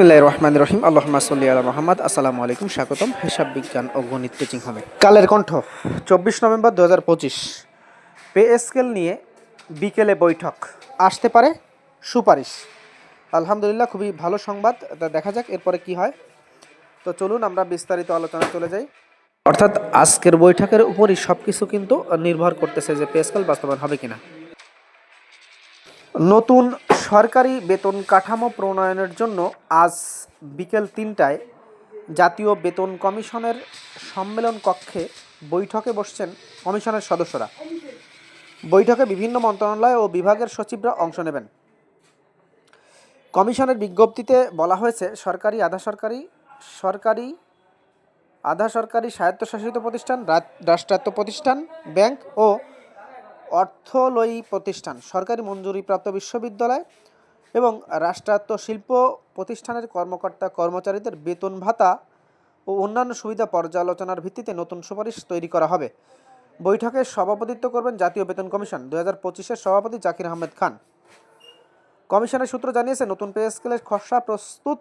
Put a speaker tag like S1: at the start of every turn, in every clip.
S1: বিসমিল্লাহ রহমান রহিম। আল্লাহ সাল্লি আলা মোহাম্মদ। আসসালামু আলাইকুম। স্বাগতম হিসাব বিজ্ঞান ও গণিত কোচিং হবে কালের কণ্ঠ, চব্বিশ নভেম্বর দু হাজার পঁচিশ। পে স্কেল নিয়ে বিকেলে বৈঠক। আসতে পারে? সুপারিশ। আলহামদুলিল্লাহ, খুবই ভালো সংবাদ। তা দেখা যাক, এরপরে কি হয়। তো চলুন, আমরা বিস্তারিত আলোচনা চলে যাই। অর্থাৎ, আজকের বৈঠকের উপরই সব কিছু কিন্তু নির্ভর করতেছে যে পে স্কেল বাস্তবায়ন হবে কিনা। নতুন সরকারি বেতন কাঠামো প্রণয়নের জন্য আজ বিকেল তিনটায় জাতীয় বেতন কমিশনের সম্মেলন কক্ষে বৈঠকে বসছেন কমিশনের সদস্যরা। বৈঠকে বিভিন্ন মন্ত্রণালয় ও বিভাগের সচিবরা অংশ নেবেন। কমিশনের বিজ্ঞপ্তিতে বলা হয়েছে, সরকারি আধা সরকারি সরকারি আধা সরকারি স্বায়ত্তশাসিত প্রতিষ্ঠান রাষ্ট্রায়ত্ত প্রতিষ্ঠান, ব্যাংক ও অর্থলয়ী প্রতিষ্ঠান, সরকারি মঞ্জুরিপ্রাপ্ত বিশ্ববিদ্যালয় এবং রাষ্ট্রায়ত্ত শিল্প প্রতিষ্ঠানের কর্মকর্তা কর্মচারীদের বেতন ভাতা ও অন্যান্য সুবিধা পর্যালোচনার ভিত্তিতে নতুন সুপারিশ তৈরি করা হবে। বৈঠকে সভাপতিত্ব করবেন জাতীয় বেতন কমিশন দু হাজার সভাপতি জাকির আহমেদ খান। কমিশনের সূত্র জানিয়েছে, নতুন পে স্কেলের খসড়া প্রস্তুত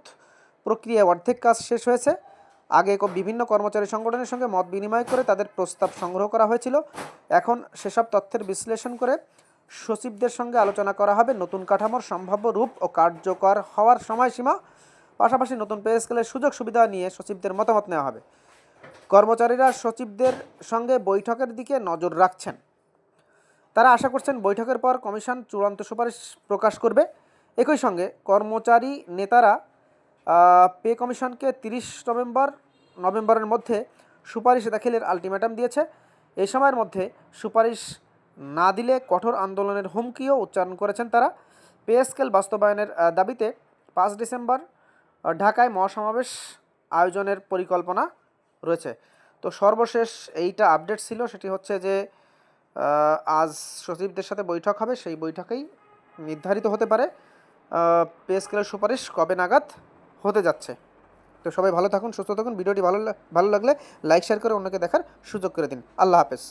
S1: প্রক্রিয়ায় অর্ধেক কাজ শেষ হয়েছে। আগে বিভিন্ন কর্মচারী সংগঠনের সঙ্গে মত বিনিময় করে তাদের প্রস্তাব সংগ্রহ করা হয়েছিল। এখন সেসব তথ্যের বিশ্লেষণ করে সচিবদের সঙ্গে আলোচনা করা হবে। নতুন কাঠামোর সম্ভাব্য রূপ ও কার্যকর হওয়ার সময়সীমা, পাশাপাশি নতুন পে স্কেলের সুযোগ সুবিধা নিয়ে সচিবদের মতামত নেওয়া হবে। কর্মচারীরা সচিবদের সঙ্গে বৈঠকের দিকে নজর রাখছেন। তারা আশা করছেন বৈঠকের পর কমিশন চূড়ান্ত সুপারিশ প্রকাশ করবে। একই সঙ্গে কর্মচারী নেতারা পে কমিশনকে তিরিশ নভেম্বর, নভেম্বরের মধ্যে সুপারিশ দাখিলের আলটিমেটাম দিয়েছে। এই সময়ের মধ্যে সুপারিশ না দিলে কঠোর আন্দোলনের হুমকিও উচ্চারণ করেছেন তারা। পে স্কেল বাস্তবায়নের দাবিতে পাঁচ ডিসেম্বর ঢাকায় মহাসমাবেশ আয়োজনের পরিকল্পনা রয়েছে। তো সর্বশেষ এইটা আপডেট ছিল, সেটি হচ্ছে যে আজ সচিবদের সাথে বৈঠক হবে। সেই বৈঠকেই নির্ধারিত হতে পারে। পে স্কেলের সুপারিশ কবে নাগাদ? হতে যাচ্ছে। তো সবাই ভালো থাকুন, সুস্থ থাকুন, ভিডিওটি ভালো ভালো লাগলে লাইক শেয়ার করে অন্যকে দেখার সুযোগ করে দিন। আল্লাহ হাফেজ।